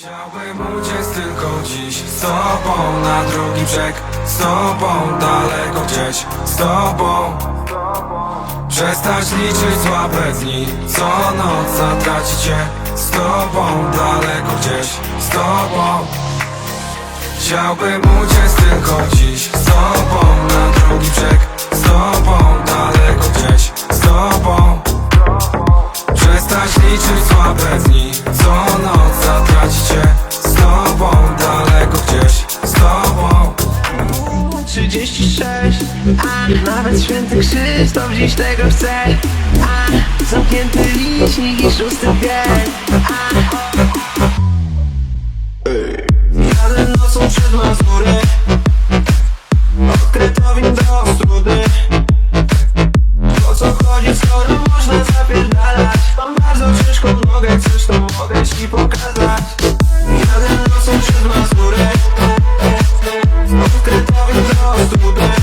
Chciałbym uciec tylko dziś. Z tobą na drugi brzeg. Z tobą daleko gdzieś. Z tobą. Przestać liczyć słabe dni. Co noc zatracić cię. Z tobą daleko gdzieś. Z tobą. Chciałbym uciec tylko dziś. Z tobą na drugi brzeg. Z tobą daleko gdzieś. Z tobą. Przestać liczyć słabe dni. Co noc 36 A nawet święty Krzysztof dziś tego chce. A zamknięty licznik i szósty dzień Jadę nocą przed Mazury. Od Kretowin do Strudy O co chodzi, skoro można zapierdalać? Mam bardzo ciężką nogę, chcesz to mogę ci pokazać. Jadę nocą przed Mazury Нас тут